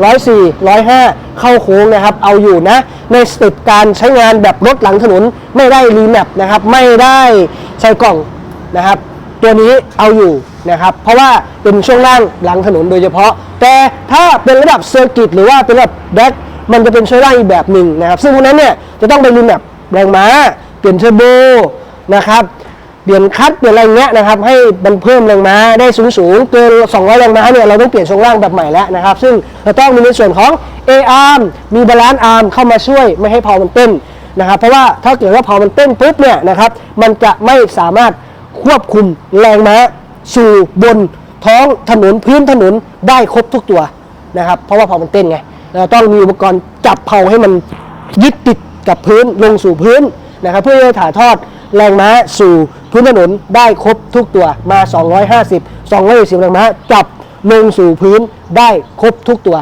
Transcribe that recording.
104 105 เข้าโค้งนะครับ เอาอยู่นะ ในสเต็ปการใช้งานแบบรถหลังถนนไม่ได้รีแมปนะครับ ไม่ได้ใส่กล่องนะครับ ตัวนี้เอาอยู่นะครับ เพราะว่าเป็นช่วงล่างหลังถนนโดยเฉพาะ แต่ถ้าเป็นระดับเซอร์กิตหรือว่าเป็นระดับแดกมันจะเป็นช่วงล่างอีกแบบหนึ่งนะครับ ซึ่งพวกนั้นเนี่ยจะต้องไปรีแมปแรงม้า เปลี่ยนเทอร์โบนะครับ เปลี่ยนคัตเปลี่ยนอะไรเงี้ยนะครับให้มันเพิ่มแรงม้าได้สูงสูงๆเกิน 200 แรงม้าเนี่ยเราต้องเปลี่ยนช่วงล่างแบบใหม่แล้วนะครับ ซึ่งเราต้องมีในส่วนของ A arm มีบาลานซ์อาร์มเข้ามาช่วยไม่ให้พอมันเต้นนะครับ เพราะว่าถ้าเกิดว่าพอมันเต้นปุ๊บเนี่ยนะครับมันจะไม่สามารถควบคุมแรงม้าสู่บนท้องถนนพื้นถนนได้ครบทุกตัวนะครับ เพราะว่าพอมันเต้นไงเราต้องมีอุปกรณ์จับเผาให้มันยึดติดกับพื้นลงสู่พื้นนะครับ เพื่อจะถ่ายทอด แรงม้าสู่พื้นถนนได้ครบทุกตัวมา 250 240แรงม้าจับลงสู่พื้นได้ครบทุกตัว